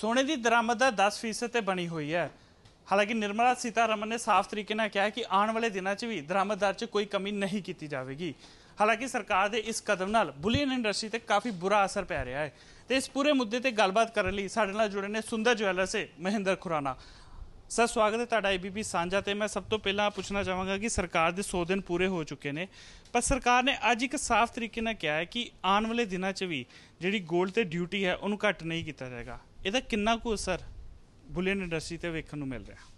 ਸੋਨੇ ਦੀ ਦਰਾਮਦ ਦਾ 10% ਤੇ ਬਣੀ ਹੋਈ ਹੈ। ਹਾਲਾਂਕਿ ਨਿਰਮਲਾ ਸੀਤਾਰਮਨ ਨੇ ਸਾਫ਼ ਤਰੀਕੇ ਨਾਲ ਕਿਹਾ ਕਿ ਆਉਣ ਵਾਲੇ ਦਿਨਾਂ 'ਚ ਵੀ ਦਰਾਮਦਦਾਰ 'ਚ ਕੋਈ ਕਮੀ ਨਹੀਂ ਕੀਤੀ ਜਾਵੇਗੀ। ਹਾਲਾਂਕਿ ਸਰਕਾਰ ਦੇ ਇਸ ਕਦਮ ਨਾਲ ਬੁਲੀਅਨ ਇੰਡਸਟਰੀ ਤੇ ਕਾਫੀ ਬੁਰਾ ਅਸਰ ਪੈ ਰਿਹਾ ਹੈ ਤੇ ਇਸ ਪੂਰੇ ਮੁੱਦੇ ਤੇ ਗੱਲਬਾਤ ਕਰਨ ਲਈ ਸਾਡੇ ਨਾਲ ਜੁੜੇ ਨੇ ਸੁੰਦਰ ਜਵੈਲਰ ਸੇ ਮਹਿੰਦਰ ਖੁਰਾਨਾ। ਸਰ, ਸਵਾਗਤ ਹੈ ਤੁਹਾਡਾ ਏਬੀਪੀ ਸਾਂਝਾ ਤੇ ਮੈਂ ਸਭ ਤੋਂ ਪਹਿਲਾਂ ਪੁੱਛਣਾ ਚਾਹਾਂਗਾ ਕਿ ਸਰਕਾਰ ਦੇ 100 ਦਿਨ ਪੂਰੇ ਹੋ ਚੁੱਕੇ ਨੇ, ਪਰ ਸਰਕਾਰ ਨੇ ਅੱਜ ਇੱਕ ਸਾਫ਼ ਤਰੀਕੇ ਨਾਲ ਕਿਹਾ ਹੈ ਕਿ ਆਉਣ ਵਾਲੇ ਦਿਨਾਂ 'ਚ ਵੀ ਜਿਹੜੀ 골ਡ ਤੇ ਡਿਊਟੀ ਹੈ ਉਹਨੂੰ ਘੱਟ ਨਹੀਂ ਕੀਤਾ ਜਾਏਗਾ। ਇਹਦਾ ਕਿੰਨਾ ਕੁ ਅਸਰ ਬੁਲੀਅਨ ਇੰਡਸਟਰੀ ਤੇ ਵੇਖਣ ਨੂੰ ਮਿਲ ਰਿਹਾ?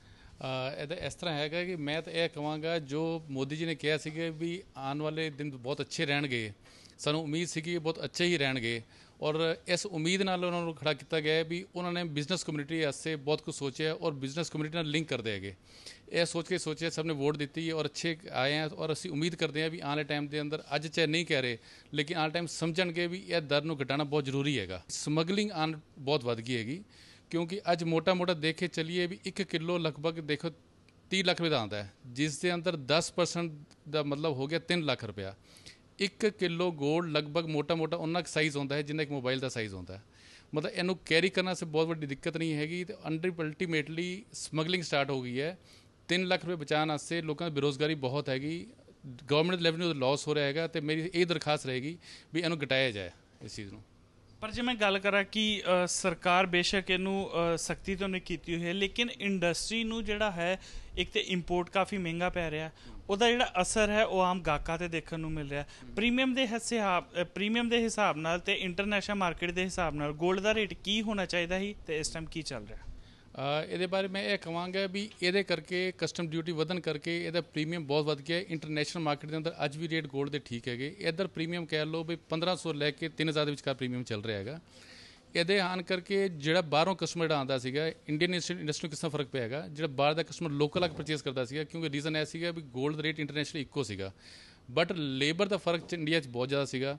ਇਹਦਾ ਇਸ ਤਰ੍ਹਾਂ ਹੈਗਾ ਕਿ ਮੈਂ ਤਾਂ ਇਹ ਕਹਾਂਗਾ, ਜੋ ਮੋਦੀ ਜੀ ਨੇ ਕਿਹਾ ਸੀਗਾ ਵੀ ਆਉਣ ਵਾਲੇ ਦਿਨ ਬਹੁਤ ਅੱਛੇ ਰਹਿਣਗੇ। ਸਾਨੂੰ ਉਮੀਦ ਸੀ ਕਿ ਇਹ ਬਹੁਤ ਅੱਛੇ ਹੀ ਰਹਿਣਗੇ। ਔਰ ਇਸ ਉਮੀਦ ਨਾਲ ਉਹਨਾਂ ਨੂੰ ਖੜਾ ਕੀਤਾ ਗਿਆ ਹੈ ਵੀ ਉਹਨਾਂ ਨੇ ਬਿਜ਼ਨਸ ਕਮਿਊਨਿਟੀ ਵਾਸਤੇ ਬਹੁਤ ਕੁਝ ਸੋਚਿਆ ਔਰ ਬਿਜ਼ਨਸ ਕਮਿਊਨਿਟੀ ਨਾਲ ਲਿੰਕ ਕਰਦੇ ਹੈਗੇ। ਇਹ ਸੋਚ ਕੇ ਸੋਚਿਆ, ਸਭ ਨੇ ਵੋਟ ਦਿੱਤੀ ਔਰ ਅੱਛੇ ਆਏ ਹੈ ਔਰ ਅਸੀਂ ਉਮੀਦ ਕਰਦੇ ਹਾਂ ਵੀ ਆਉਣ ਵਾਲੇ ਟਾਈਮ ਦੇ ਅੰਦਰ ਅੱਜ ਚਾਹੇ ਨਹੀਂ ਕਹਿ ਰਹੇ, ਲੇਕਿਨ ਆਉਣ ਟਾਈਮ ਸਮਝਣਗੇ ਵੀ ਇਹ ਦਰ ਨੂੰ ਘਟਾਉਣਾ ਬਹੁਤ ਜ਼ਰੂਰੀ ਹੈਗਾ। ਸਮਗਲਿੰਗ ਆਨ ਬਹੁਤ ਵੱਧ ਗਈ ਹੈਗੀ, ਕਿਉਂਕਿ ਅੱਜ ਮੋਟਾ-ਮੋਟਾ ਦੇਖ ਕੇ ਚੱਲੀਏ ਵੀ 1 ਕਿਲੋ ਲਗਭਗ ਦੇਖੋ 30 ਲੱਖ ਰੁਪਏ ਦਾ ਆਉਂਦਾ ਹੈ, ਜਿਸ ਦੇ ਅੰਦਰ 10% ਦਾ ਮਤਲਬ ਹੋ ਗਿਆ 3 ਲੱਖ ਰੁਪਇਆ। 1 ਕਿਲੋ ਗੋਲਡ ਲਗਭਗ ਮੋਟਾ-ਮੋਟਾ ਉਹਨਾਂ ਸਾਈਜ਼ ਹੁੰਦਾ ਹੈ, ਜਿੰਨਾ ਇੱਕ ਮੋਬਾਈਲ ਦਾ ਸਾਈਜ਼ ਹੁੰਦਾ ਹੈ। ਮਤਲਬ ਇਹਨੂੰ ਕੈਰੀ ਕਰਨਾ ਸੇ ਬਹੁਤ ਵੱਡੀ ਦਿੱਕਤ ਨਹੀਂ ਹੈਗੀ ਤੇ ਅੰਡਰ ਅਲਟੀਮੇਟਲੀ ਸਮਗਲਿੰਗ ਸਟਾਰਟ ਹੋ ਗਈ ਹੈ। 3 ਲੱਖ ਰੁਪਏ ਬਚਾਉਣ ਵਾਸਤੇ ਲੋਕਾਂ ਦੀ ਬੇਰੋਜ਼ਗਾਰੀ ਬਹੁਤ ਹੈਗੀ। ਗਵਰਨਮੈਂਟ ਲੈਵਲ ਨੂੰ ਲਾਸ ਹੋ ਰਿਹਾ ਹੈਗਾ ਤੇ ਮੇਰੀ ਇਹ ਦਰਖਾਸਤ ਰਹੇਗੀ ਵੀ ਇਹਨੂੰ ਘਟਾਇਆ ਜਾਏ ਇਸ ਚੀਜ਼ ਨੂੰ। ਪਰ ਜੇ ਮੈਂ ਗੱਲ ਕਰਾਂ ਕਿ ਸਰਕਾਰ ਬੇਸ਼ੱਕ ਇਹਨੂੰ ਸਖਤੀ ਤੋਂ ਨਹੀਂ ਕੀਤੀ ਹੋਈ ਹੈ, ਲੇਕਿਨ ਇੰਡਸਟਰੀ ਨੂੰ ਜਿਹੜਾ ਹੈ, ਇੱਕ ਤੇ ਇੰਪੋਰਟ ਕਾਫੀ ਮਹਿੰਗਾ ਪੈ ਰਿਹਾ ਉਹਦਾ ਜਿਹੜਾ ਅਸਰ ਹੈ, ਉਹ ਆਮ ਗਾਹਕਾਂ ਤੇ ਦੇਖਣ ਨੂੰ ਮਿਲ ਰਿਹਾ ਪ੍ਰੀਮੀਅਮ ਦੇ ਹਿਸਾਬ ਪ੍ਰੀਮੀਅਮ ਦੇ ਹਿਸਾਬ ਨਾਲ ਤੇ ਇੰਟਰਨੈਸ਼ਨਲ ਮਾਰਕੀਟ ਦੇ ਹਿਸਾਬ ਨਾਲ 골ਡ ਦਾ ਰੇਟ ਕੀ ਹੋਣਾ ਚਾਹੀਦਾ ਸੀ ਤੇ ਇਸ ਟਾਈਮ ਕੀ ਚੱਲ ਰਿਹਾ? ਇਹਦੇ ਬਾਰੇ ਮੈਂ ਇਹ ਕਹਾਂਗਾ ਵੀ ਇਹਦੇ ਕਰਕੇ ਕਸਟਮ ਡਿਊਟੀ ਵਧਣ ਕਰਕੇ ਇਹਦਾ ਪ੍ਰੀਮੀਅਮ ਬਹੁਤ ਵੱਧ ਗਿਆ। ਇੰਟਰਨੈਸ਼ਨਲ ਮਾਰਕੀਟ ਦੇ ਅੰਦਰ ਅੱਜ ਵੀ ਰੇਟ 골ਡ ਦੇ ਠੀਕ ਹੈਗੇ। ਇਧਰ ਪ੍ਰੀਮੀਅਮ ਕਹਿ ਲਓ ਵੀ 1500 ਲੈ ਕੇ 3000 ਦੇ ਵਿਚਕਾਰ ਪ੍ਰੀਮੀਅਮ ਚੱਲ ਰਿਹਾ ਹੈਗਾ। ਇਹਦੇ ਆਣ ਕਰਕੇ ਜਿਹੜਾ ਬਾਹਰੋਂ ਕਸਟਮਰ ਆਉਂਦਾ ਸੀਗਾ ਇੰਡੀਅਨ ਇੰਡਸਟਰੀ ਨੂੰ ਕਿਸ ਫ਼ਰਕ ਪਿਆ ਹੈਗਾ? ਜਿਹੜਾ ਬਾਹਰ ਦਾ ਕਸਟਮਰ ਲੋਕਲ ਆ ਕੇ ਪਰਚੇਸ ਕਰਦਾ ਸੀਗਾ, ਕਿਉਂਕਿ ਰੀਜ਼ਨ ਇਹ ਸੀਗਾ ਵੀ 골ਡ ਦਾ ਰੇਟ ਇੰਟਰਨੈਸ਼ਨਲ ਇੱਕੋ ਸੀਗਾ। ਬਟ ਲੇਬਰ ਦਾ ਫ਼ਰਕ ਚ ਇੰਡੀਆ 'ਚ ਬਹੁਤ ਜ਼ਿਆਦਾ ਸੀਗਾ।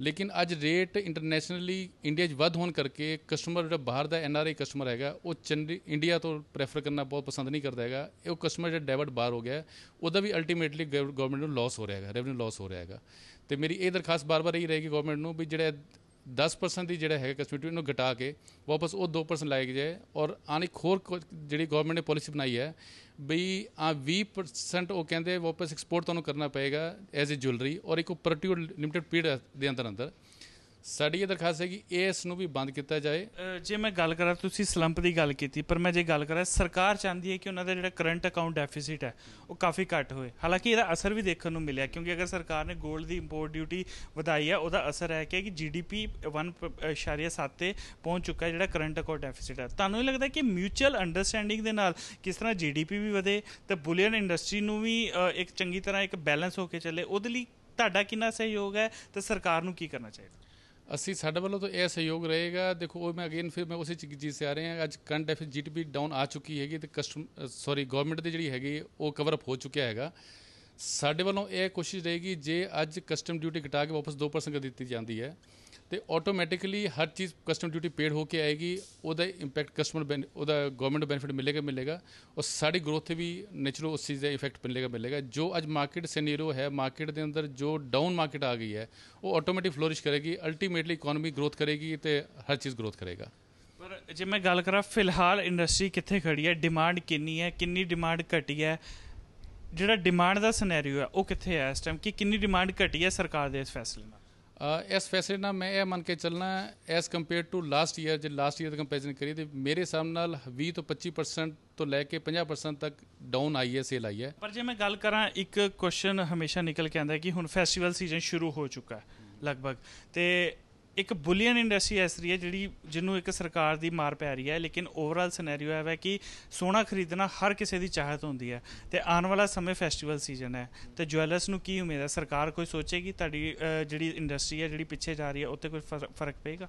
ਲੇਕਿਨ ਅੱਜ ਰੇਟ ਇੰਟਰਨੈਸ਼ਨਲੀ ਇੰਡੀਆ 'ਚ ਵੱਧ ਹੋਣ ਕਰਕੇ ਕਸਟਮਰ ਜਿਹੜਾ ਬਾਹਰ ਦਾ ਐਨ ਆਰ ਆਈ ਕਸਟਮਰ ਹੈਗਾ, ਉਹ ਚੰਡੀ ਇੰਡੀਆ ਤੋਂ ਪ੍ਰੈਫਰ ਕਰਨਾ ਬਹੁਤ ਪਸੰਦ ਨਹੀਂ ਕਰਦਾ ਹੈਗਾ। ਇਹ ਉਹ ਕਸਟਮਰ ਜਿਹੜਾ ਡਾਇਵਰਟ ਬਾਹਰ ਹੋ ਗਿਆ ਉਹਦਾ ਵੀ ਅਲਟੀਮੇਟਲੀ ਗਵਰਨਮੈਂਟ ਨੂੰ ਲਾਸ ਹੋ ਰਿਹਾ ਹੈਗਾ ਰੈਵਨਿਊ ਲਾਸ ਹੋ ਰਿਹਾ ਹੈਗਾ। ਤੇ ਮੇਰੀ ਇਹ ਦਰਖਾਸਤ ਬਾਰ-ਬਾਰ ਇਹੀ ਰਹੇਗੀ ਗਵਰਨਮੈਂਟ ਨੂੰ ਵੀ ਜਿਹੜਾ 10% ਦੀ ਜਿਹੜਾ ਹੈਗਾ ਕਸਟਮਰ ਨੂੰ ਘਟਾ ਕੇ ਵਾਪਸ ਉਹ 2% ਲਾਇਆ ਜਾਏ ਔਰ ਆਨ ਇੱਕ ਹੋਰ ਕੋ- ਜਿਹੜੀ ਗਵਰਨਮੈਂਟ ਨੇ ਪਾਲਿਸੀ ਬਣਾਈ ਹੈ ਬਈ ਆ 20% ਉਹ ਕਹਿੰਦੇ ਵਾਪਸ ਐਕਸਪੋਰਟ ਤੁਹਾਨੂੰ ਕਰਨਾ ਪਏਗਾ ਐਜ਼ ਅ ਜੁਐਲਰੀ ਔਰ ਇੱਕ ਪ੍ਰੋਟੀਓ ਲਿਮਿਟਡ ਪੀਰੀਅਡ ਦੇ ਅੰਦਰ ਅੰਦਰ ਸਾਡੀ ਇਹ ਦਰਖਾਸਤ ਹੈ ਕਿ ਇਸ ਨੂੰ ਵੀ ਬੰਦ ਕੀਤਾ ਜਾਏ। ਜੇ ਮੈਂ ਗੱਲ ਕਰਾਂ, ਤੁਸੀਂ ਸਲੰਪ ਦੀ ਗੱਲ ਕੀਤੀ, ਪਰ ਮੈਂ ਜੇ ਗੱਲ ਕਰਾਂ, ਸਰਕਾਰ ਚਾਹੁੰਦੀ ਹੈ ਕਿ ਉਹਨਾਂ ਦਾ ਜਿਹੜਾ ਕਰੰਟ ਅਕਾਊਂਟ ਡੈਫਿਸਿਟ ਹੈ, ਉਹ ਕਾਫੀ ਘੱਟ ਹੋਏ। ਹਾਲਾਂਕਿ ਇਹਦਾ ਅਸਰ ਵੀ ਦੇਖਣ ਨੂੰ ਮਿਲਿਆ, ਕਿਉਂਕਿ ਅਗਰ ਸਰਕਾਰ ਨੇ 골ਡ ਦੀ ਇੰਪੋਰਟ ਡਿਊਟੀ ਵਧਾਈ ਹੈ, ਉਹਦਾ ਅਸਰ ਹੈ ਕਿ ਜੀਡੀਪੀ 1.7 ਤੇ ਪਹੁੰਚ ਚੁੱਕਾ ਹੈ, ਜਿਹੜਾ ਕਰੰਟ ਅਕਾਊਂਟ ਡੈਫਿਸਿਟ ਹੈ। ਤੁਹਾਨੂੰ ਇਹ ਲੱਗਦਾ ਕਿ ਮਿਊਚੁਅਲ ਅੰਡਰਸਟੈਂਡਿੰਗ ਦੇ ਨਾਲ ਕਿਸ ਤਰ੍ਹਾਂ ਜੀਡੀਪੀ ਵੀ ਵਧੇ ਤੇ ਬੁਲੀਅਨ ਇੰਡਸਟਰੀ ਨੂੰ ਵੀ ਇੱਕ ਚੰਗੀ ਤਰ੍ਹਾਂ ਇੱਕ ਬੈਲੈਂਸ ਹੋ ਕੇ ਚੱਲੇ, ਉਹਦੇ ਲਈ ਤੁਹਾਡਾ ਕਿੰਨਾ ਸਹਿਯੋਗ ਹੈ ਤੇ ਸਰਕਾਰ ਨੂੰ ਕੀ ਕਰਨਾ ਚਾਹੀਦਾ? ਅਸੀਂ ਸਾਡੇ ਵੱਲੋਂ ਤਾਂ ਇਹ ਸਹਿਯੋਗ ਰਹੇਗਾ। ਦੇਖੋ, ਉਹ ਮੈਂ ਅਗੇਨ ਫਿਰ ਮੈਂ ਉਸੇ ਚੀ- ਚੀਜ਼ ਸੇ ਆ ਰਹੇ ਹਾਂ। ਅੱਜ ਕਰੰਟ ਡੈਫਿਸ ਜੀਡੀਪੀ ਡਾਊਨ ਆ ਚੁੱਕੀ ਹੈਗੀ ਤੇ ਕਸਟਮ ਸੌਰੀ ਗਵਰਨਮੈਂਟ ਦੀ ਜਿਹੜੀ ਹੈਗੀ, ਉਹ ਕਵਰ ਅਪ ਹੋ ਚੁੱਕਿਆ ਹੈਗਾ। ਸਾਡੇ ਵੱਲੋਂ ਇਹ ਕੋਸ਼ਿਸ਼ ਰਹੇਗੀ, ਜੇ ਅੱਜ ਕਸਟਮ ਡਿਊਟੀ ਘਟਾ ਕੇ ਵਾਪਸ 2% ਕਰ ਦਿੱਤੀ ਜਾਂਦੀ ਹੈ, ਤੇ ਆਟੋਮੈਟਿਕਲੀ ਹਰ ਚੀਜ਼ ਕਸਟਮ ਡਿਊਟੀ ਪੇਡ ਹੋ ਕੇ ਆਏਗੀ, ਉਹਦਾ ਇੰਪੈਕਟ ਕਸਟਮਰ ਉਹਦਾ ਗਵਰਨਮੈਂਟ ਬੈਨੀਫਿਟ ਮਿਲੇਗਾ ਮਿਲੇਗਾ, ਔਰ ਸਾਡੀ ਗਰੋਥ ਤੇ ਵੀ ਨੇਚਰਲ ਉਸ ਚੀਜ਼ ਦਾ ਇਫੈਕਟ ਮਿਲੇਗਾ ਮਿਲੇਗਾ। ਜੋ ਅੱਜ ਮਾਰਕੀਟ ਸਿਨੈਰੀਓ ਹੈ ਮਾਰਕੀਟ ਦੇ ਅੰਦਰ ਜੋ ਡਾਊਨ ਮਾਰਕੀਟ ਆ ਗਈ ਹੈ, ਉਹ ਆਟੋਮੈਟਿਕ ਫਲੋਰਿਸ਼ ਕਰੇਗੀ ਅਲਟੀਮੇਟਲੀ ਇਕਨੋਮੀ ਗਰੋਥ ਕਰੇਗੀ ਤੇ ਹਰ ਚੀਜ਼ ਗਰੋਥ ਕਰੇਗਾ। ਪਰ ਜੇ ਮੈਂ ਗੱਲ ਕਰਾਂ, ਫਿਲਹਾਲ ਇੰਡਸਟਰੀ ਕਿੱਥੇ ਖੜੀ ਹੈ? ਡਿਮਾਂਡ ਕਿੰਨੀ ਹੈ? ਕਿੰਨੀ ਡਿਮਾਂਡ ਘਟੀ ਹੈ? ਜਿਹੜਾ ਡਿਮਾਂਡ ਦਾ ਸਿਨੈਰੀਓ ਹੈ ਉਹ ਕਿੱਥੇ ਹੈ ਇਸ ਟਾਈਮ ਕਿ ਕਿੰਨੀ ਡਿਮਾਂਡ ਘਟੀ ਹੈ ਸਰਕਾਰ ਦੇ ਇਸ ਫੈਸਲੇ ਨਾਲ? ਇਸ ਫੈਸਲੇ ਨਾਲ ਮੈਂ ਇਹ ਮੰਨ ਕੇ ਚੱਲਣਾ as compare to last year ਜੇ ਲਾਸਟ ਈਅਰ ਦਾ ਕੰਪੈਰੀਜ਼ਨ ਕਰੀਏ ਤੇ ਮੇਰੇ ਹਿਸਾਬ ਨਾਲ 20 ਤੋਂ 25% ਤੋਂ ਲੈ ਕੇ 50% ਤੱਕ ਡਾਊਨ ਆਈ ਹੈ ਸੇਲ ਆਈ ਹੈ। ਪਰ ਜੇ ਮੈਂ ਗੱਲ ਕਰਾਂ ਇੱਕ ਕੁਐਸਚਨ ਹਮੇਸ਼ਾ ਨਿਕਲ ਕੇ ਆਉਂਦਾ ਹੈ ਕਿ ਹੁਣ ਫੈਸਟੀਵਲ ਸੀਜ਼ਨ ਸ਼ੁਰੂ ਹੋ ਚੁੱਕਾ ਹੈ ਲਗਭਗ। ਤੇ ਇੱਕ ਬੁਲੀਅਨ ਇੰਡਸਟਰੀ ਐਸ ਰਹੀ ਹੈ ਜਿਹੜੀ ਜਿਹਨੂੰ ਇੱਕ ਸਰਕਾਰ ਦੀ ਮਾਰ ਪੈ ਰਹੀ ਹੈ, ਲੇਕਿਨ ਓਵਰਆਲ ਸਿਨੈਰੀਓ ਹੈ ਵੈ ਕਿ ਸੋਨਾ ਖਰੀਦਣਾ ਹਰ ਕਿਸੇ ਦੀ ਚਾਹਤ ਹੁੰਦੀ ਹੈ ਤੇ ਆਉਣ ਵਾਲਾ ਸਮੇਂ ਫੈਸਟੀਵਲ ਸੀਜ਼ਨ ਹੈ। ਤੇ ਜੁਐਲਰਸ ਨੂੰ ਕੀ ਉਮੀਦ ਹੈ? ਸਰਕਾਰ ਕੋਈ ਸੋਚੇਗੀ ਤੁਹਾਡੀ ਜਿਹੜੀ ਇੰਡਸਟਰੀ ਹੈ, ਜਿਹੜੀ ਪਿੱਛੇ ਜਾ ਰਹੀ ਹੈ, ਉੱਤੇ ਕੋਈ ਫਰ- ਫ਼ਰਕ ਪਏਗਾ?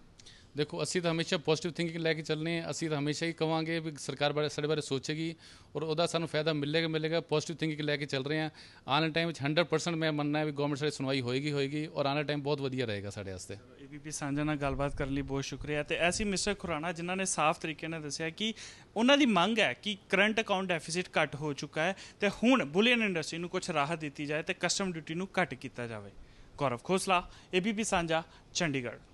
ਦੇਖੋ, ਅਸੀਂ ਤਾਂ ਹਮੇਸ਼ਾ ਪੋਜ਼ਿਟਿਵ ਥਿੰਕਿੰਗ ਲੈ ਕੇ ਚੱਲਨੇ ਆ ਅਸੀਂ ਤਾਂ ਹਮੇਸ਼ਾ ਹੀ ਕਵਾਂਗੇ ਵੀ ਸਰਕਾਰ ਬਾਰੇ, ਸਾਡੇ ਬਾਰੇ ਸੋਚੇਗੀ ਔਰ ਉਹਦਾ ਸਾਨੂੰ ਫਾਇਦਾ ਮਿਲੇਗਾ ਮਿਲੇਗਾ। ਪੋਜ਼ਿਟਿਵ ਥਿੰਕਿੰਗ ਲੈ ਕੇ ਚੱਲ ਰਹੇ ਆ ਆਉਣ ਵਾਲੇ ਟਾਈਮ ਵਿੱਚ 100% ਮੈਂ ਮੰਨਣਾ ਹੈ ਵੀ ਗਵਰਨਮੈਂਟ ਸਾਡੀ ਸੁਣਵਾਈ ਹੋਏਗੀ ਹੋਏਗੀ ਔਰ ਆਉਣ ਵਾਲਾ ਟਾਈਮ ਬਹੁਤ ਵਧੀਆ ਰਹੇਗਾ ਸਾਡੇ ਵਾਸਤੇ। ਏਬੀਪੀ ਸਾਂਝਾ ਨਾਲ ਗੱਲਬਾਤ ਕਰਨ ਲਈ ਬਹੁਤ ਸ਼ੁਕਰੀਆ। ਤੇ ਐਸੀ ਮਿਸਟਰ ਖੁਰਾਣਾ ਜਿਨ੍ਹਾਂ ਨੇ ਸਾਫ਼ ਤਰੀਕੇ ਨਾਲ ਦੱਸਿਆ ਕਿ ਉਹਨਾਂ ਦੀ ਮੰਗ ਹੈ ਕਿ ਕਰੰਟ ਅਕਾਊਂਟ ਡੈਫਿਸਿਟ ਘੱਟ ਹੋ ਚੁੱਕਾ ਹੈ ਤੇ ਹੁਣ ਬੁਲੀਅਨ ਇੰਡਸਟਰੀ ਨੂੰ ਕੁਝ ਰਾਹਤ ਦਿੱਤੀ ਜਾਏ ਤੇ ਕਸਟਮ ਡਿਊਟੀ ਨੂੰ ਘੱਟ ਕੀਤਾ ਜਾਵੇ। ਗੌਰਵ ਖੋਸਲਾ ਏਬੀਪੀ ਸਾਂਝਾ, ਚੰਡੀਗੜ੍ਹ।